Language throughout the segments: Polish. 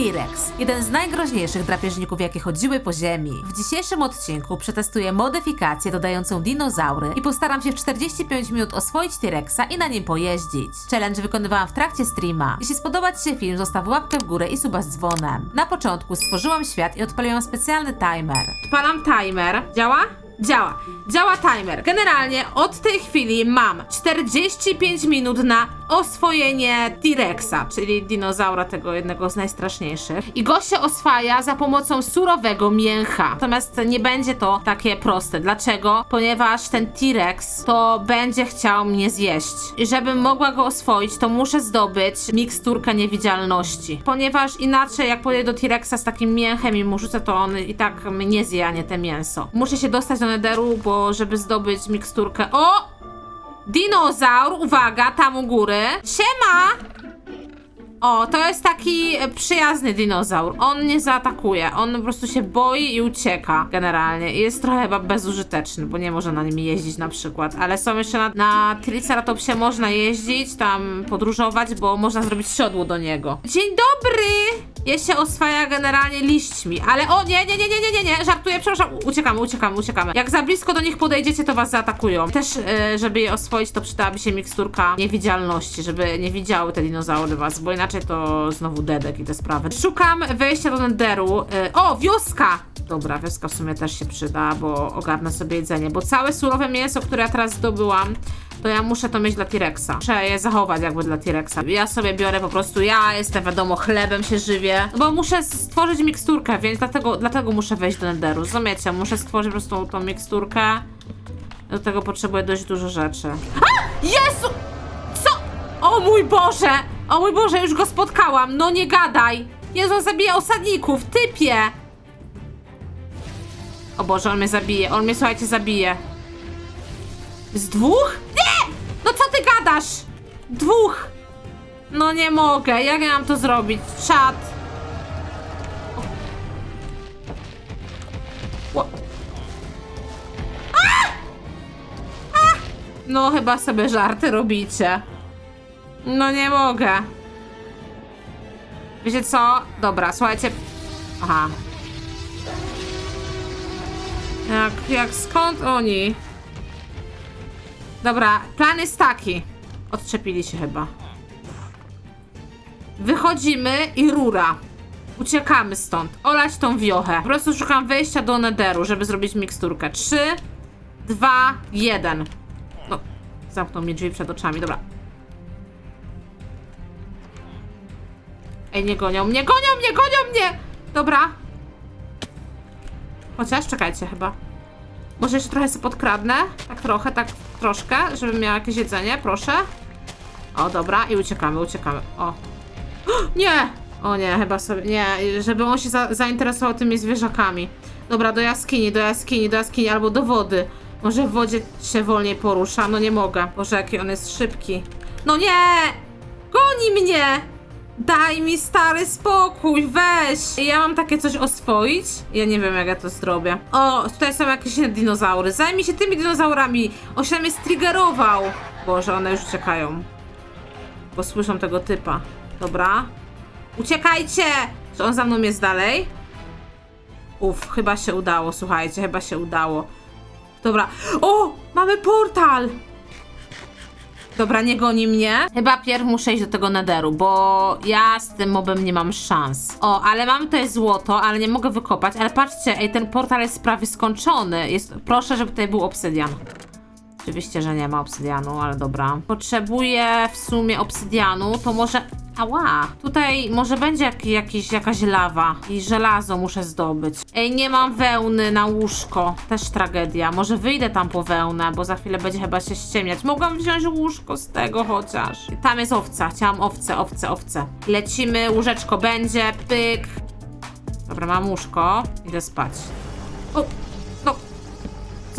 T-Rex. Jeden z najgroźniejszych drapieżników, jakie chodziły po ziemi. W dzisiejszym odcinku przetestuję modyfikację dodającą dinozaury i postaram się w 45 minut oswoić T-Rexa i na nim pojeździć. Challenge wykonywałam w trakcie streama. Jeśli spodobał Ci się film, zostaw łapkę w górę i suba z dzwonem. Na początku stworzyłam świat i odpaliłam specjalny timer. Odpalam timer. Działa? Działa. Działa timer. Generalnie od tej chwili mam 45 minut na oswojenie T-Rexa, czyli dinozaura tego jednego z najstraszniejszych. I go się oswaja za pomocą surowego mięcha. Natomiast nie będzie to takie proste. Dlaczego? Ponieważ ten T-Rex to będzie chciał mnie zjeść. I żebym mogła go oswoić, to muszę zdobyć miksturkę niewidzialności. Ponieważ inaczej, jak podejdę do T-Rexa z takim mięchem i mu rzucę, to on i tak mnie zje, a nie te mięso. Muszę się dostać do Netheru, bo żeby zdobyć miksturkę... O! Dinozaur, uwaga, tam u góry. Siema! O, to jest taki przyjazny dinozaur. On nie zaatakuje, on po prostu się boi i ucieka generalnie. I jest trochę chyba bezużyteczny, bo nie może na nim jeździć na przykład. Ale są jeszcze na, na Triceratopsie można jeździć, tam podróżować, bo można zrobić siodło do niego. Dzień dobry! Je się oswaja generalnie liśćmi, ale o nie, nie, nie, nie, nie, nie, nie, żartuję, przepraszam, uciekamy, uciekamy, uciekamy. Jak za blisko do nich podejdziecie, to was zaatakują. Też, e, żeby je oswoić, to przydałaby się miksturka niewidzialności, żeby nie widziały te dinozaury was, bo inaczej to znowu dedek i te sprawy. Szukam wejścia do Netheru. E, o, wioska! Dobra, wioska w sumie też się przyda, bo ogarnę sobie jedzenie, bo całe surowe mięso, które ja teraz zdobyłam, to ja muszę to mieć dla T-Rexa. Muszę je zachować jakby dla T-Rexa. Ja sobie biorę po prostu, ja jestem wiadomo, chlebem się żywię, no bo muszę stworzyć miksturkę, więc dlatego, dlatego muszę wejść do Netheru. Rozumiecie? Muszę stworzyć po prostu tą miksturkę. Do tego potrzebuję dość dużo rzeczy. A! Jezu! Co? O mój Boże! O mój Boże, już go spotkałam! No nie gadaj! Jezu, on zabija osadników, typie! O Boże, on mnie zabije, on mnie, słuchajcie, zabije. Z dwóch? Nie! No co ty gadasz? Dwóch! No nie mogę, jak ja mam to zrobić? Czad. No chyba sobie żarty robicie. No nie mogę. Wiecie co? Dobra, słuchajcie. Aha. Jak, jak skąd oni? Dobra, plan jest taki. Odczepili się chyba. Wychodzimy i rura. Uciekamy stąd. Olać tą wiochę. Po prostu szukam wejścia do Netheru, żeby zrobić miksturkę. 3, 2, 1. No, zamknął mi drzwi przed oczami. Dobra. Ej, nie gonią mnie, gonią mnie, gonią mnie! Dobra. Chociaż, czekajcie chyba. Może jeszcze trochę sobie podkradnę? Tak trochę, tak troszkę, żebym miała jakieś jedzenie, proszę. O, dobra, i uciekamy, uciekamy. O. Nie! O nie, chyba sobie, nie, żeby on się za zainteresował tymi zwierzakami. Dobra, do jaskini, do jaskini, do jaskini, albo do wody. Może w wodzie się wolniej porusza, no nie mogę. Boże, jaki on jest szybki. No nie! Goni mnie! Daj mi stary spokój, weź! Ja mam takie coś oswoić? Ja nie wiem, jak ja to zrobię. O, tutaj są jakieś dinozaury. Zajmij się tymi dinozaurami. On się na mnie striggerował. Boże, one już uciekają. Bo słyszą tego typa. Dobra. Uciekajcie! Czy on za mną jest dalej? Uf, chyba się udało, słuchajcie, chyba się udało. Dobra. O! Mamy portal! Dobra, nie goni mnie. Chyba pierw muszę iść do tego nederu, bo ja z tym mobem nie mam szans. O, ale mam tutaj złoto, ale nie mogę wykopać. Ale patrzcie, ej, ten portal jest prawie skończony. Jest, proszę, żeby tutaj był obsydian. Oczywiście, że nie ma obsydianu, ale dobra. Potrzebuję w sumie obsydianu, to może... Ała! Tutaj może będzie jak, jakiś, jakaś lawa i żelazo muszę zdobyć. Ej, nie mam wełny na łóżko. Też tragedia. Może wyjdę tam po wełnę, bo za chwilę będzie chyba się ściemniać. Mogłam wziąć łóżko z tego chociaż. Tam jest owca. Chciałam owce, owce, owce. Lecimy, łóżeczko będzie, pyk. Dobra, mam łóżko. Idę spać. O,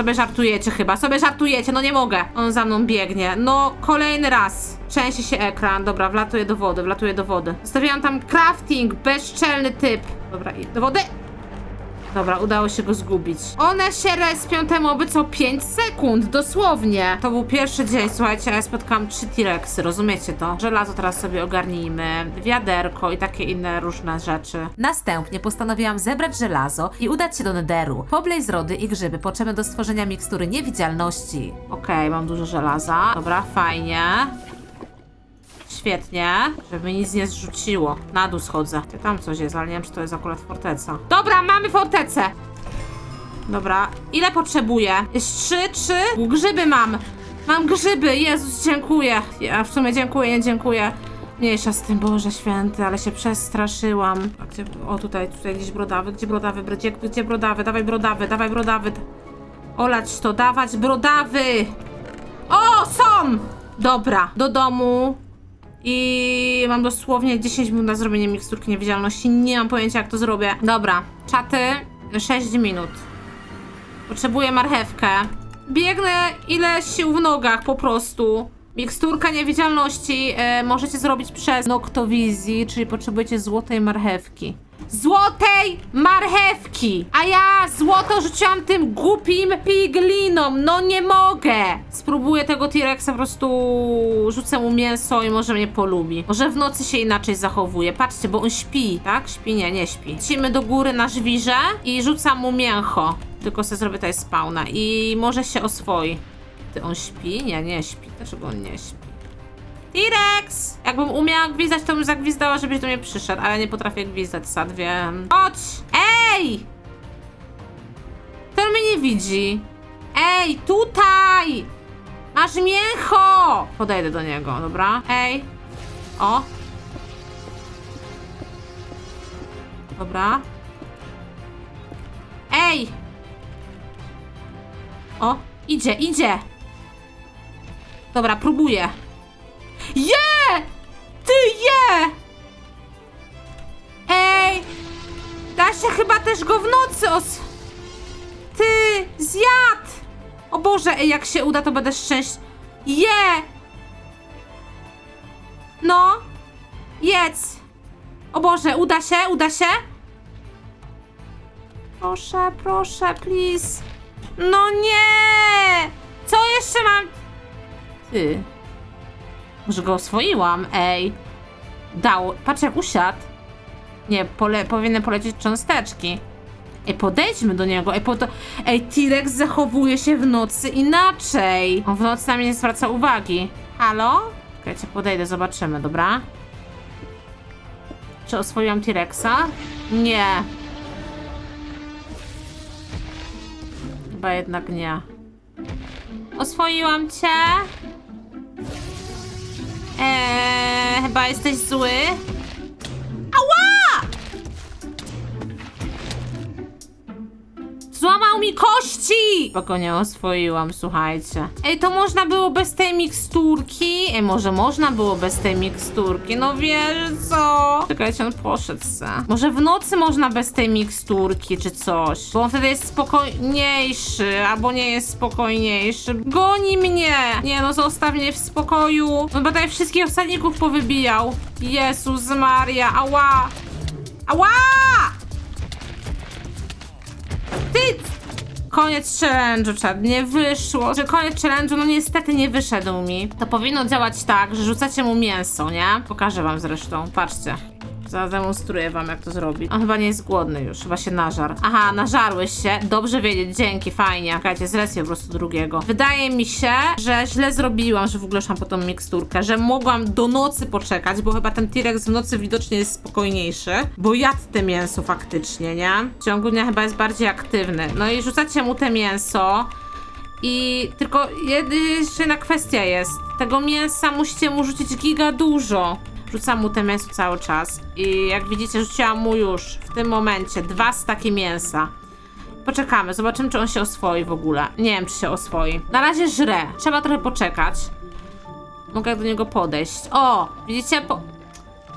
sobie żartujecie chyba, sobie żartujecie, no nie mogę. On za mną biegnie. No, kolejny raz. Trzęsie się ekran. Dobra, wlatuję do wody, wlatuję do wody. Zostawiłam tam crafting, bezczelny typ. Dobra, i do wody. Dobra, udało się go zgubić. One się respią te moby co 5 sekund, dosłownie. To był pierwszy dzień, słuchajcie, ja spotkałam 3 T-Rexy, rozumiecie to? Żelazo teraz sobie ogarnijmy, wiaderko i takie inne różne rzeczy. Następnie postanowiłam zebrać żelazo i udać się do Nederu. Po Blaze i grzyby potrzebne do stworzenia mikstury niewidzialności. Okej, mam dużo żelaza. Dobra, fajnie. Świetnie, żeby nic nie zrzuciło. Na dół schodzę. Ty tam coś jest, ale nie wiem, czy to jest akurat forteca. Dobra, mamy fortecę! Dobra, ile potrzebuję? Jest trzy, trzy? Grzyby mam! Mam grzyby! Jezus, dziękuję! Ja w sumie dziękuję, nie dziękuję. Mniejsza z tym, Boże Święty, ale się przestraszyłam. A gdzie, o, tutaj, tutaj gdzieś brodawy. Gdzie brodawy? Gdzie, gdzie brodawy? Dawaj brodawy, dawaj brodawy. Olać to, dawać brodawy! O, są! Dobra, do domu. I mam dosłownie 10 minut na zrobienie miksturki niewidzialności. Nie mam pojęcia, jak to zrobię. Dobra, czaty, 6 minut. Potrzebuję marchewkę. Biegnę ile sił w nogach po prostu. Miksturka niewidzialności e, możecie zrobić przez Noctowizji, czyli potrzebujecie złotej marchewki. Złotej marchewki! A ja złoto rzuciłam tym głupim piglinom, no nie mogę! Spróbuję tego T-Rexa po prostu rzucę mu mięso i może mnie polubi. Może w nocy się inaczej zachowuje. Patrzcie, bo on śpi, tak? Śpi? Nie, nie śpi. Lecimy do góry na żwirze i rzucam mu mięcho. Tylko sobie zrobię tutaj spawna i może się oswoi. Ty, on śpi? Nie, nie śpi. Dlaczego on nie śpi? T-Rex! Jakbym umiała gwizdać, to bym zagwizdała, żebyś do mnie przyszedł, ale nie potrafię gwizdać, sad wiem. Chodź! Ej! Ten mnie nie widzi. Ej, tutaj! Masz mięcho! Podejdę do niego, dobra? Ej. O. Dobra. Ej! O, idzie, idzie! Dobra, próbuję. Je! Ty je! Ej! Da się chyba też go w nocy os... Ty! Zjadł! O Boże, ej, jak się uda, to będę szczęść... Je! No! Jedz! O Boże, uda się? Uda się? Proszę, proszę, please. No nie! Co jeszcze mam? Ty. Może go oswoiłam, ej. Dał. Patrz jak usiadł. Nie, pole, powinny polecieć cząsteczki. Ej, podejdźmy do niego. Ej, po to... Ej, T-Rex zachowuje się w nocy inaczej. On w nocy na mnie nie zwraca uwagi. Halo? Czekajcie, podejdę, zobaczymy, dobra? Czy oswoiłam T-Rexa? Nie. Chyba jednak nie. Oswoiłam cię. Eee, chyba jesteś zły. Złamał mi kości! Bo go nie oswoiłam, słuchajcie. Ej, to można było bez tej miksturki? Ej, może można było bez tej miksturki? No wiesz co? Czekajcie, on poszedł se. Może w nocy można bez tej miksturki, czy coś? Bo on wtedy jest spokojniejszy, albo nie jest spokojniejszy. Goni mnie! Nie no, zostaw mnie w spokoju. On tutaj wszystkich osadników powybijał. Jezus Maria, ała! Ała! Koniec challenge'u, czad. Nie wyszło. Że koniec challenge'u, no niestety nie wyszedł mi. To powinno działać tak, że rzucacie mu mięso, nie? Pokażę wam zresztą. Patrzcie. Zademonstruję wam, jak to zrobić. On chyba nie jest głodny już, chyba się nażar. Aha, nażarłeś się. Dobrze wiedzieć, dzięki, fajnie. Czekajcie, zlecię po prostu drugiego. Wydaje mi się, że źle zrobiłam, że w ogóle szłam po tą miksturkę, że mogłam do nocy poczekać, bo chyba ten T-Rex w nocy widocznie jest spokojniejszy, bo jadł te mięso faktycznie, nie? W ciągu dnia chyba jest bardziej aktywny. No i rzucacie mu te mięso. I tylko jedy- jeszcze jedna kwestia jest. Tego mięsa musicie mu rzucić giga dużo. Rzucam mu te mięso cały czas. I jak widzicie, rzuciłam mu już w tym momencie dwa staki mięsa. Poczekamy, zobaczymy, czy on się oswoi w ogóle. Nie wiem, czy się oswoi. Na razie żre. Trzeba trochę poczekać. Mogę do niego podejść. O, widzicie? Po...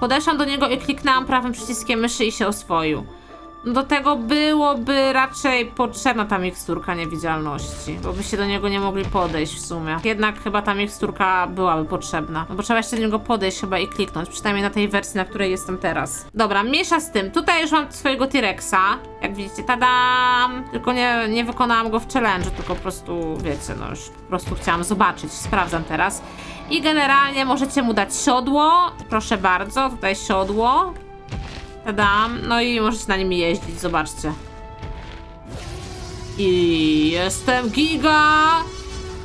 Podeszłam do niego i kliknęłam prawym przyciskiem myszy i się oswoił. Do tego byłoby raczej potrzebna ta miksturka niewidzialności, bo by się do niego nie mogli podejść w sumie. Jednak chyba ta miksturka byłaby potrzebna, no bo trzeba jeszcze do niego podejść chyba i kliknąć, przynajmniej na tej wersji, na której jestem teraz. Dobra, mniejsza z tym. Tutaj już mam swojego T-Rexa, jak widzicie, tadam! Tylko nie, nie wykonałam go w challenge, tylko po prostu, wiecie, no już po prostu chciałam zobaczyć, sprawdzam teraz. I generalnie możecie mu dać siodło, proszę bardzo, tutaj siodło. Tadam. No i możecie na nim jeździć, zobaczcie. I jestem giga!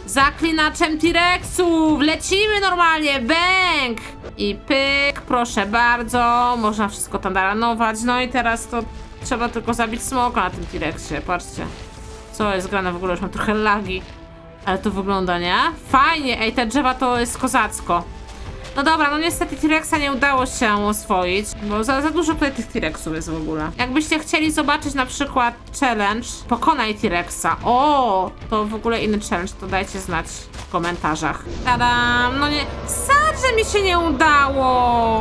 Zaklinaczem T-Rexów! Lecimy normalnie! Bęk! I pyk, proszę bardzo. Można wszystko tandaranować. No i teraz to trzeba tylko zabić smoka na tym T-Rexie. Patrzcie. Co jest grane w ogóle? Już mam trochę lagi. Ale to wygląda, nie? Fajnie! Ej, te drzewa to jest kozacko. No dobra, no niestety T-Rexa nie udało się oswoić, bo za, za dużo tutaj tych T-Rexów jest w ogóle. Jakbyście chcieli zobaczyć na przykład challenge Pokonaj T-Rexa. O, to w ogóle inny challenge, to dajcie znać w komentarzach. Tadam, no nie, sad, że mi się nie udało.